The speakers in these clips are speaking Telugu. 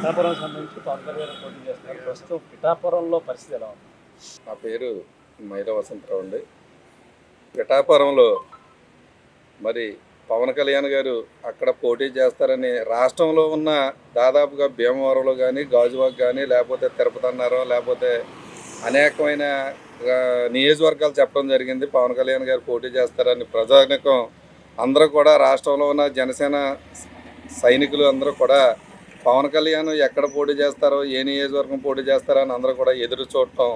పిఠాపురం సంబంధించి పవన్ కళ్యాణ్ పోటీ చేస్తున్నారు. ప్రస్తుతం పిఠాపురంలో పరిస్థితి ఎలా ఉంది? నా పేరు మైల వసంతరావు అండి. పిఠాపురంలో మరి పవన్ కళ్యాణ్ గారు అక్కడ పోటీ చేస్తారని రాష్ట్రంలో ఉన్న దాదాపుగా భీమవరంలో కానీ గాజువాక్ కానీ లేకపోతే తిరుపతి అన్నారం లేకపోతే అనేకమైన నియోజకవర్గాలు చెప్పడం జరిగింది. పవన్ కళ్యాణ్ గారు పోటీ చేస్తారని ప్రజానికం అందరూ కూడా రాష్ట్రంలో ఉన్న జనసేన సైనికులు అందరూ కూడా పవన్ కళ్యాణ్ ఎక్కడ పోటీ చేస్తారో ఏ నియోజకవర్గం పోటీ చేస్తారో అని అందరూ కూడా ఎదురు చూడటం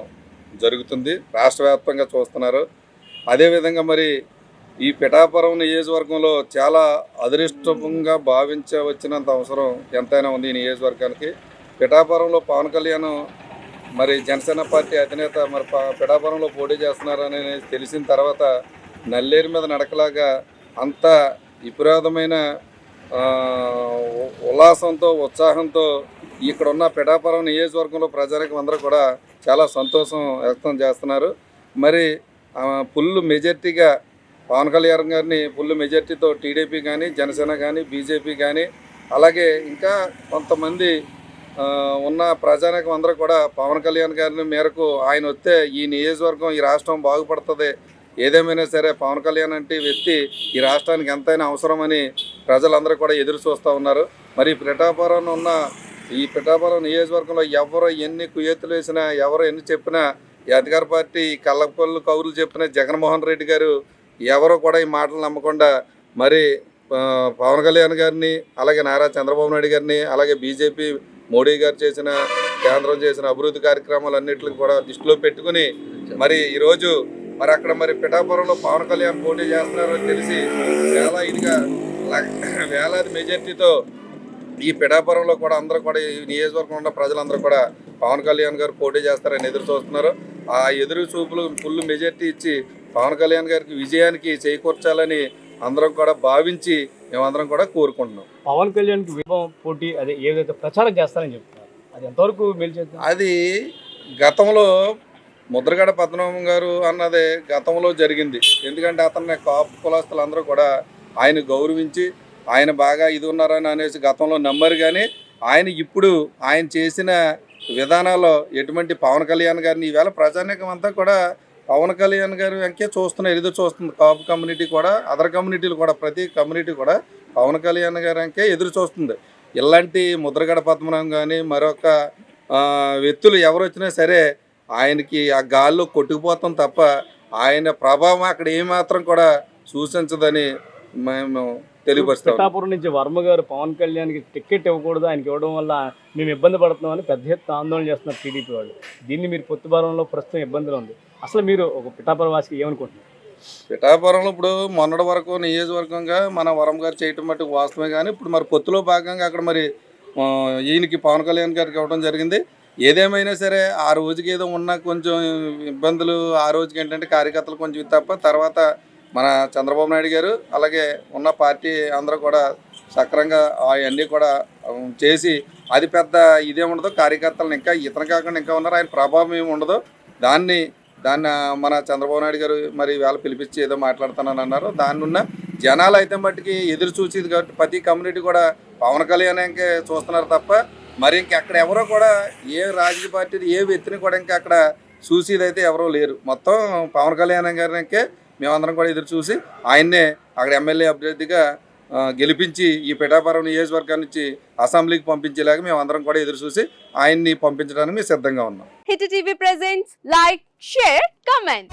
జరుగుతుంది. రాష్ట్ర వ్యాప్తంగా చూస్తున్నారు అదేవిధంగా మరి ఈ పిఠాపురం నియోజకవర్గంలో చాలా అదృష్టంగా భావించవచ్చినంత అవసరం ఎంతైనా ఉంది ఈ నియోజకవర్గానికి. పిఠాపురంలో పవన్ కళ్యాణ్ మరి జనసేన పార్టీ అధినేత మరి పిఠాపురంలో పోటీ చేస్తున్నారని తెలిసిన తర్వాత నల్లేరు మీద నడకలాగా అంత విపరీతమైన ఉల్లాసంతో ఉత్సాహంతో ఇక్కడ ఉన్న పిఠాపురం నియోజకవర్గంలో ప్రజలకు అందరూ కూడా చాలా సంతోషం వ్యక్తం చేస్తున్నారు. మరి ఫుల్ మెజార్టీగా పవన్ కళ్యాణ్ గారిని ఫుల్ మెజార్టీతో టీడీపీ కానీ జనసేన కానీ బీజేపీ కానీ అలాగే ఇంకా కొంతమంది ఉన్న ప్రజానికం అందరూ కూడా పవన్ కళ్యాణ్ గారిని మేరకు ఆయన వస్తే ఈ నియోజకవర్గం ఈ రాష్ట్రం బాగుపడుతుంది ఏదేమైనా సరే పవన్ కళ్యాణ్ అంటే వ్యక్తి ఈ రాష్ట్రానికి ఎంతైనా అవసరమని ప్రజలందరూ కూడా ఎదురు చూస్తూ ఉన్నారు. మరి పిఠాపురం ఉన్న ఈ పిఠాపురం నియోజకవర్గంలో ఎవరు ఎన్ని కుయ్యెత్తులు వేసినా ఎవరు ఎన్ని చెప్పినా ఈ అధికార పార్టీ కళ్ళపల్లి కౌరులు చెప్పిన జగన్మోహన్ రెడ్డి గారు ఎవరు కూడా ఈ మాటలు నమ్మకుండా మరి పవన్ కళ్యాణ్ గారిని అలాగే నారా చంద్రబాబు నాయుడు గారిని అలాగే బీజేపీ మోడీ గారు చేసిన కేంద్రం చేసిన అభివృద్ధి కార్యక్రమాలు అన్నింటికి కూడా దృష్టిలో పెట్టుకుని మరి ఈరోజు మరి అక్కడ మరి పిఠాపురంలో పవన్ కళ్యాణ్ పోటీ చేస్తున్నారని తెలిసి చాలా ఇదిగా వేలాది మెజార్టీతో ఈ పిఠాపురంలో కూడా అందరూ కూడా ఈ నియోజకవర్గంలో ఉన్న ప్రజలందరూ కూడా పవన్ కళ్యాణ్ గారు పోటీ చేస్తారని ఎదురు చూస్తున్నారు. ఆ ఎదురు చూపులు ఫుల్ మెజార్టీ ఇచ్చి పవన్ కళ్యాణ్ గారికి విజయానికి చేకూర్చాలని అందరం కూడా భావించి మేమందరం కూడా కోరుకుంటున్నాం. పవన్ కళ్యాణ్కి విభవం పోటీ అదే ఏదైతే ప్రచారం చేస్తారని చెప్తున్నారు. అది ఎంతవరకు అది గతంలో ముద్రగడ పద్మనాభం గారు అన్నది గతంలో జరిగింది. ఎందుకంటే అతన్ని కాపు కులస్తులు అందరూ కూడా ఆయన గౌరవించి ఆయన బాగా ఇది ఉన్నారని అనేసి గతంలో నమ్మరు కానీ ఆయన ఇప్పుడు ఆయన చేసిన విధానాల్లో ఎటువంటి పవన్ కళ్యాణ్ గారిని ఈవేళ ప్రజానీకం అంతా కూడా పవన్ కళ్యాణ్ గారు వెంకే చూస్తున్నారు ఎదురు చూస్తుంది. కాపు కమ్యూనిటీ కూడా అదర్ కమ్యూనిటీలు కూడా ప్రతి కమ్యూనిటీ కూడా పవన్ కళ్యాణ్ గారు వెంకే ఎదురు చూస్తుంది. ఇలాంటి ముద్రగడ పద్మనాభం కానీ మరొక వ్యక్తులు ఎవరు వచ్చినా సరే ఆయనకి ఆ గాల్లో కొట్టుకుపోతాం తప్ప ఆయన ప్రభావం అక్కడ ఏమాత్రం కూడా సూచించదని మేము తెలియపరుస్తాం. పిఠాపురం నుంచి వర్మ గారు పవన్ కళ్యాణ్కి టికెట్ ఇవ్వకూడదు ఆయనకి ఇవ్వడం వల్ల మేము ఇబ్బంది పడుతున్నామని పెద్ద ఎత్తున ఆందోళన చేస్తున్నారు టీడీపీ వాళ్ళు. దీన్ని మీరు పొత్తుబారంలో ప్రస్తుతం ఇబ్బందులు ఉంది. అసలు మీరు ఒక పిఠాపురం వాసికి ఏమనుకుంటున్నారు? పిఠాపురంలో ఇప్పుడు మొన్నటి వరకు నియోజకవర్గంగా మన వరం గారు చేయటం మట్టుకు వాస్తవమే కానీ ఇప్పుడు మరి పొత్తులో భాగంగా అక్కడ మరి ఈయనకి పవన్ కళ్యాణ్ గారికి ఇవ్వడం జరిగింది. ఏదేమైనా సరే ఆ రోజుకి ఏదో ఉన్న కొంచెం ఇబ్బందులు ఆ రోజుకి ఏంటంటే కార్యకర్తలు కొంచెం తప్ప తర్వాత మన చంద్రబాబు నాయుడు గారు అలాగే ఉన్న పార్టీ అందరూ కూడా సక్రంగా అవన్నీ కూడా చేసి అది పెద్ద ఇదే ఉండదు కార్యకర్తలను ఇంకా ఇతను కాకుండా ఇంకా ఉన్నారు ఆయన ప్రభావం ఏమి ఉండదు. దాన్ని దాన్ని మన చంద్రబాబు నాయుడు గారు మరి వేళ పిలిపించి ఏదో మాట్లాడుతానని అన్నారు. దాన్ని ఉన్న జనాలు అయితే మట్టుకి ఎదురు చూసేది కాబట్టి ప్రతి కమ్యూనిటీ కూడా పవన్ కళ్యాణ్ చూస్తున్నారు తప్ప మరి ఇంకెక్కడ ఎవరో కూడా ఏ రాజకీయ పార్టీ ఏ వ్యక్తిని కూడా ఇంకా అక్కడ చూసేది అయితే ఎవరో లేరు. మొత్తం పవన్ కళ్యాణ్ గారికే మేమందరం కూడా ఎదురు చూసి ఆయన్నే అక్కడ ఎమ్మెల్యే అభ్యర్థిగా గెలిపించి ఈ పిఠాపురం నియోజకవర్గం నుంచి అసెంబ్లీకి పంపించేలాగా మేమందరం కూడా ఎదురు చూసి ఆయన్ని పంపించడానికి మేము సిద్ధంగా ఉన్నాం. Hit TV presents like share comment.